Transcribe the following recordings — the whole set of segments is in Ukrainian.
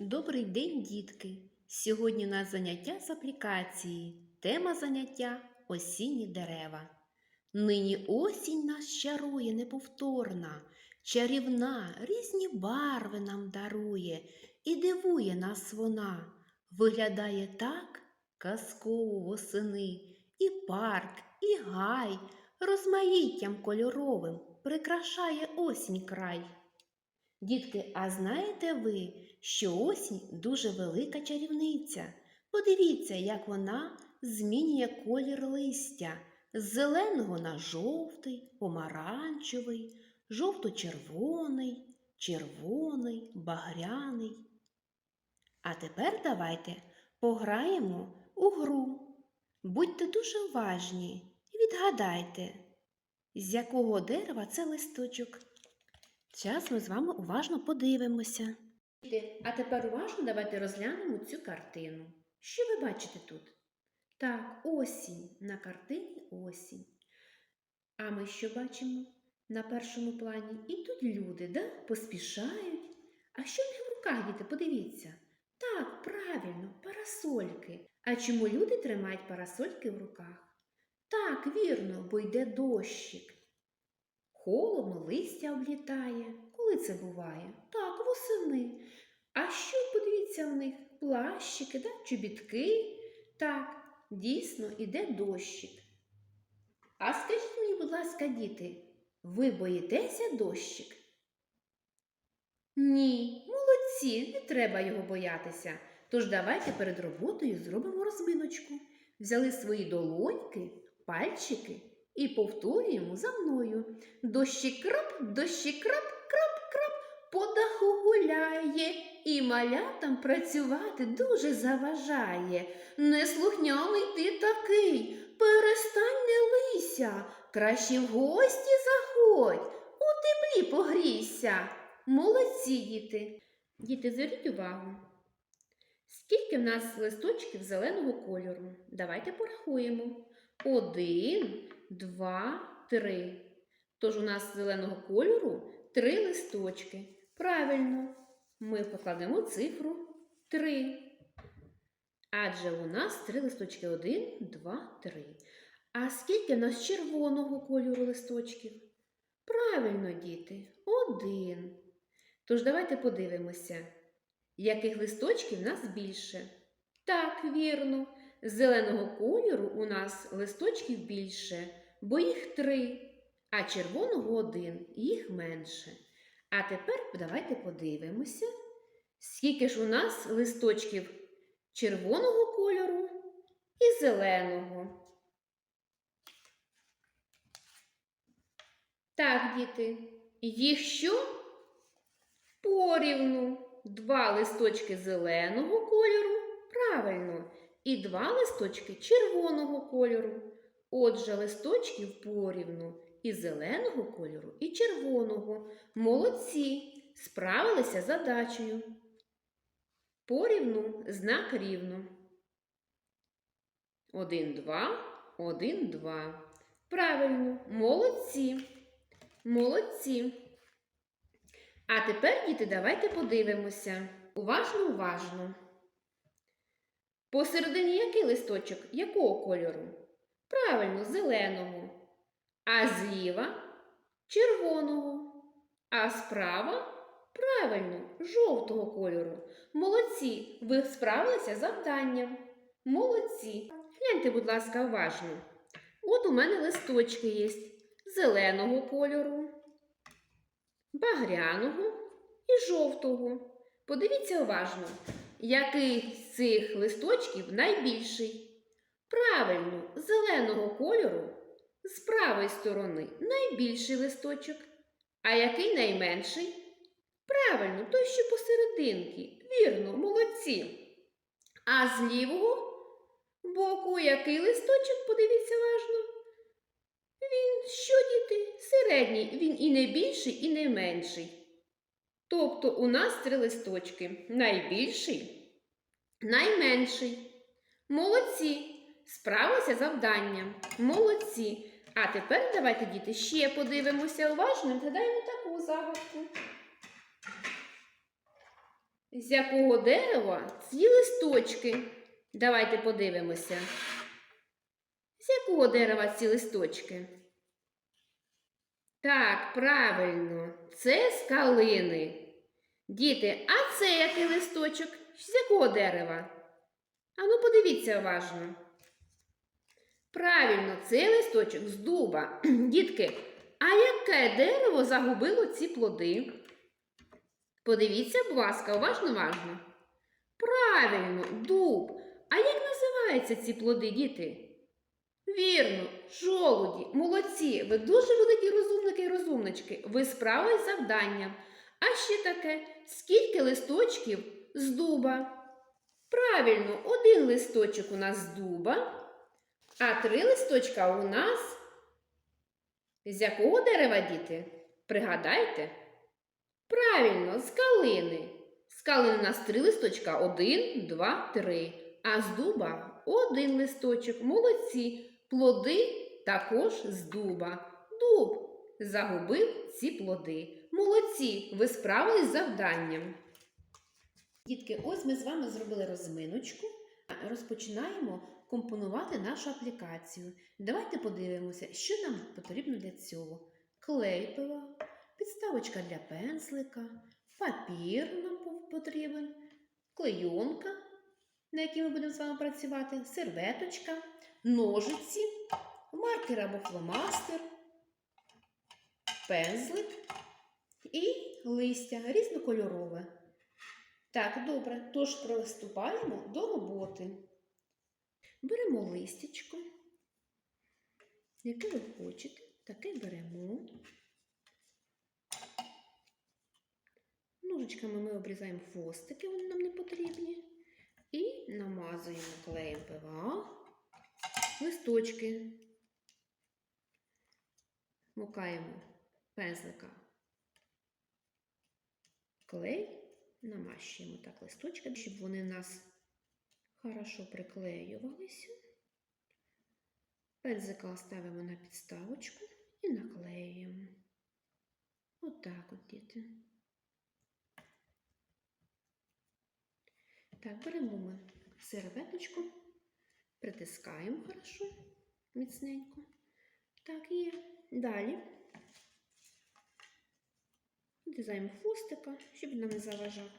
Добрий день, дітки! Сьогодні у нас заняття з аплікації. Тема заняття осінні дерева. Нині осінь нас чарує неповторна, чарівна, різні барви нам дарує і дивує нас вона. Виглядає так казково восени, і парк, і гай розмаїттям кольоровим прикрашає осінь край. Дітки, а знаєте ви, що осінь дуже велика чарівниця? Подивіться, як вона змінює колір листя з зеленого на жовтий, помаранчевий, жовто-червоний, червоний, багряний. А тепер давайте пограємо у гру. Будьте дуже уважні і відгадайте, з якого дерева це листочок. Зараз ми з вами уважно подивимося. А тепер уважно давайте розглянемо цю картину. Що ви бачите тут? Так, осінь. На картині осінь. А ми що бачимо на першому плані? І тут люди, да? поспішають. А що в них в руках, діти? Подивіться. Так, правильно, парасольки. А чому люди тримають парасольки в руках? Так, вірно, бо йде дощик. Холодно, листя облітає. Коли це буває? Так, восени. А що, подивіться, в них плащики, да? чобітки. Так, дійсно іде дощик. А скажіть мені, будь ласка, діти, ви боїтеся дощик? Ні, молодці, не треба його боятися. Тож давайте перед роботою зробимо розминочку. Взяли свої долоньки, пальчики і повторюємо за мною. Дощик крап, дощик крап, крап, крап, по даху гуляє і малятам працювати дуже заважає. Неслухняний ти такий, перестань не лися, краще в гості заходь, у теплі погрійся. Молодці діти. Діти, зверніть увагу. Скільки в нас листочків зеленого кольору? Давайте порахуємо. Один, два, три. Тож у нас зеленого кольору три листочки. Правильно, ми покладемо цифру 3. Адже у нас три листочки. Один, два, три. А скільки в нас червоного кольору листочків? Правильно, діти, один. Тож давайте подивимося, яких листочків в нас більше. Так, вірно, зеленого кольору у нас листочків більше, бо їх три, а червоного один, їх менше. А тепер давайте подивимося, скільки ж у нас листочків червоного кольору і зеленого. Так, діти, їх що? Порівну. Два листочки зеленого кольору, правильно, і два листочки червоного кольору. Отже, листочків порівну і зеленого кольору, і червоного. Молодці, справилися задачею. Порівну знак рівно. Один, два, один, два. Правильно, молодці. Молодці. А тепер, діти, давайте подивимося. Уважно, уважно. Посередині який листочок? Якого кольору? Правильно, зеленого. А зліва червоного. А справа правильно, жовтого кольору. Молодці, ви справилися з завданням. Молодці. Гляньте, будь ласка, уважно. От у мене листочки є зеленого кольору, багряного і жовтого. Подивіться уважно, який з цих листочків найбільший. Правильно, зеленого кольору з правої сторони найбільший листочок. А який найменший? Правильно, той, що посерединки. Вірно, молодці. А з лівого боку який листочок, подивіться уважно. Він що, діти? Середній, він і не більший, і не менший. Тобто у нас три листочки. Найбільший, найменший. Молодці. Справилися з завданням. Молодці. А тепер давайте, діти, ще подивимося уважно і згадаємо таку загадку. З якого дерева ці листочки? Давайте подивимося. З якого дерева ці листочки? Так, правильно, це з калини. Діти, а це який листочок? З якого дерева? Ану, подивіться уважно. Правильно, це листочок з дуба. Дітки, а яке дерево загубило ці плоди? Подивіться, будь ласка, уважно уважно. Правильно, дуб. А як називаються ці плоди, діти? Вірно, жолуді, молодці, ви дуже великі розумники і розумнички. Ви справились з завданням. А ще таке, скільки листочків з дуба? Правильно, один листочок у нас з дуба, а три листочка у нас. З якого дерева, діти? Пригадайте? Правильно, з калини. З калини у нас три листочка. Один, два, три. А з дуба один листочок. Молодці. Плоди також з дуба. Дуб загубив ці плоди. Молодці, ви справились з завданням. Дітки, ось ми з вами зробили розминочку. Розпочинаємо компонувати нашу аплікацію. Давайте подивимося, що нам потрібно для цього. Клей підставочка для пензлика, папір нам потрібен, клейонка, на якій ми будемо з вами працювати, серветочка, ножиці, маркер або фломастер, пензлик і листя різнокольорове. Так, добре, тож приступаємо до роботи. Беремо листячко, яке ви хочете, таке беремо. Ножичками ми обрізаємо хвостики, вони нам не потрібні. І намазуємо клеєм ПВА листочки. Мукаємо пензлика клей, намащуємо так листочки, щоб вони нас хорошо приклеювалися. Пензлика ставимо на підставочку і наклеюємо. Отак от, діти. Так, беремо ми серветочку, притискаємо хорошо, міцненько. Так, є. Далі Дизайн хвостика, щоб нам не заважав.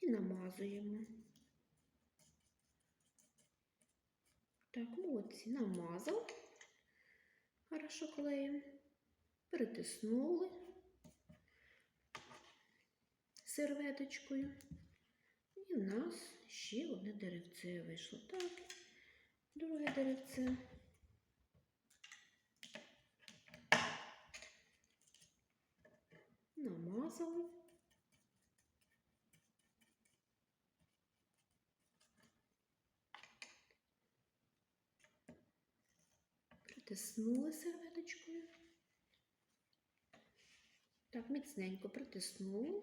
І намазуємо. Так, молодці, намазав. Хорошо клеєм. Перетиснули серветочкою. І в нас ще одне деревце вийшло. Так, друге деревце. Намазали. Притиснули серветочкою. Так, міцненько притиснули.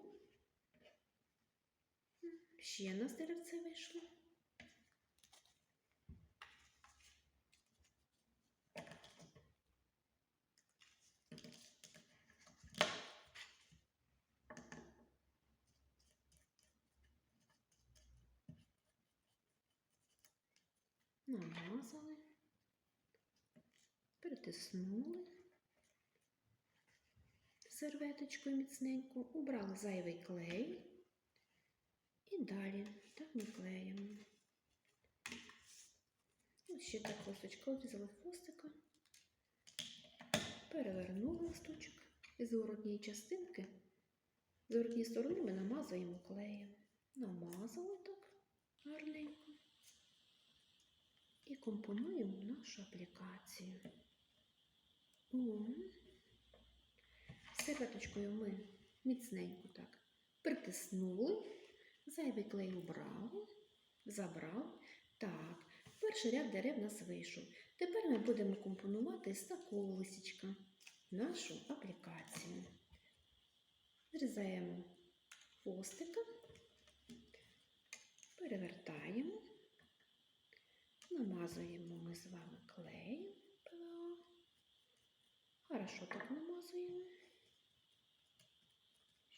Ще на деревце вийшло. Намазали, притиснули серветочкою міцненько, убрали зайвий клей і далі так ми клеїмо. Ось ще так листочка обрізали хвостика, перевернули листочок і з воротньої частинки, з воротньої сторони ми намазуємо клеєм. Намазали так гарненько і компонуємо нашу аплікацію. Серветочкою ми міцненько так притиснули, зайвий клей убрали, забрали. Так, перший ряд дерев нас вийшов. Тепер ми будемо компонувати з такого лисичка нашу аплікацію. Зрізаємо хвостика, перевертаємо. Намазуємо ми з вами клей. ПВА. Хорошо так намазуємо.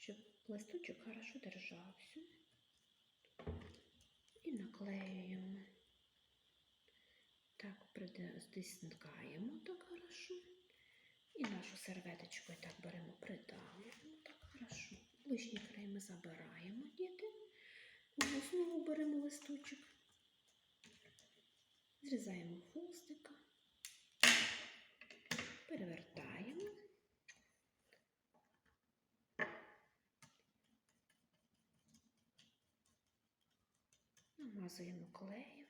щоб листочок хорошо держався. І наклеюємо. Так, стискаємо так хорошо. І нашу серветочку так беремо, придавлюємо так хорошо. Лишній край ми забираємо, діти. Знову беремо листочок. Зрізаємо хвостика. Перевертаємо. Намазуємо клеєм.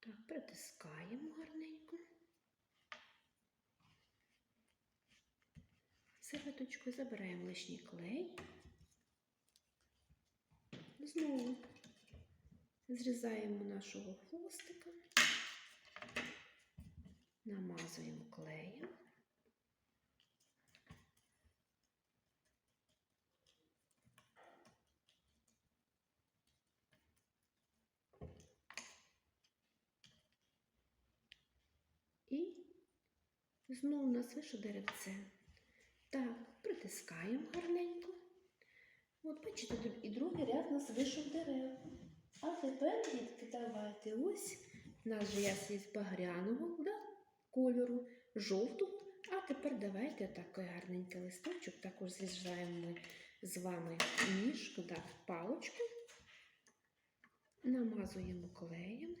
Так, притискаємо гарненько. Серветочкою забираємо лишній клей. Знову зрізаємо нашого хвостика, намазуємо клеєм. І знову у нас вийшло деревце. Так, притискаємо гарненько. От бачите, тут і другий ряд у нас вийшов дерев. А тепер, дітки, давайте ось у нас же яс є багряного да, кольору, жовтого. А тепер давайте такий гарненький листочок, також зрізаємо ми з вами ніжку, да, палочку, намазуємо клеєм.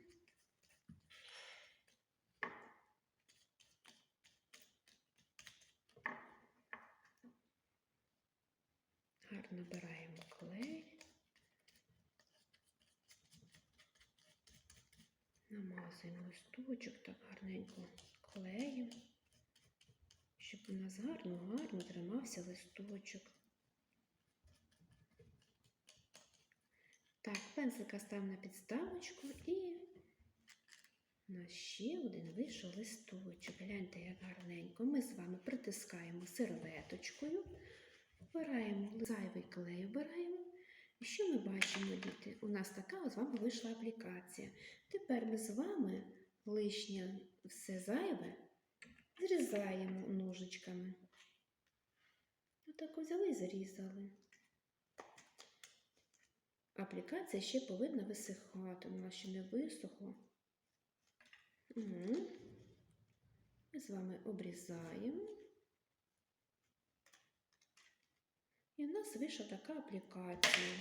Гарно набираємо клей. Намазуємо листочок так гарненько клеєм, щоб у нас гарно-гарно тримався листочок. Так, пензлика став на підставочку і у нас ще один вийшов листочок. Гляньте, як гарненько. Ми з вами притискаємо серветочкою. Вбираємо зайвий клей, вбираємо. І що ми бачимо, діти? У нас така з вами вийшла аплікація. Тепер ми з вами лишнє все зайве зрізаємо ножичками. Отак взяли і зарізали. Аплікація ще повинна висихати, вона ще не висохла. Угу. Ми з вами обрізаємо. І в нас вийшла така аплікація.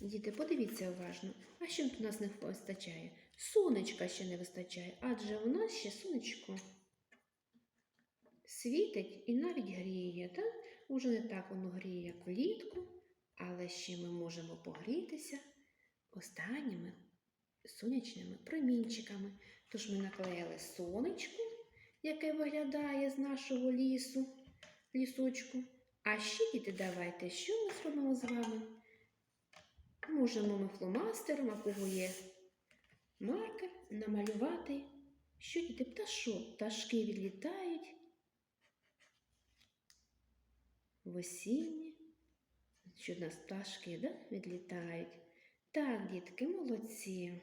Діти, подивіться уважно, а тут у нас не вистачає? Сонечка ще не вистачає, адже у нас ще сонечко світить і навіть гріє. Так? Уже не так воно гріє, як влітку, але ще ми можемо погрітися останніми сонячними промінчиками. Тож ми наклеїли сонечко, яке виглядає з нашого лісу, лісочку. А ще, діти, давайте, що ми зробимо з вами? Можемо ми фломастером, а кого є маркер, намалювати, що діти пташок. Пташки відлітають в осінні. Що в нас пташки да, відлітають. Так, дітки, молодці.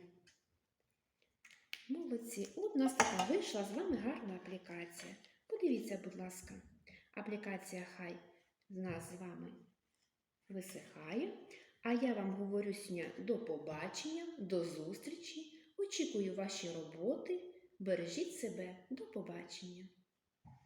Молодці. От у нас така вийшла з вами гарна аплікація. Подивіться, будь ласка, аплікація хай з нас з вами висихає. А я вам говорю сня до побачення, до зустрічі. Очікую ваші роботи. Бережіть себе. До побачення.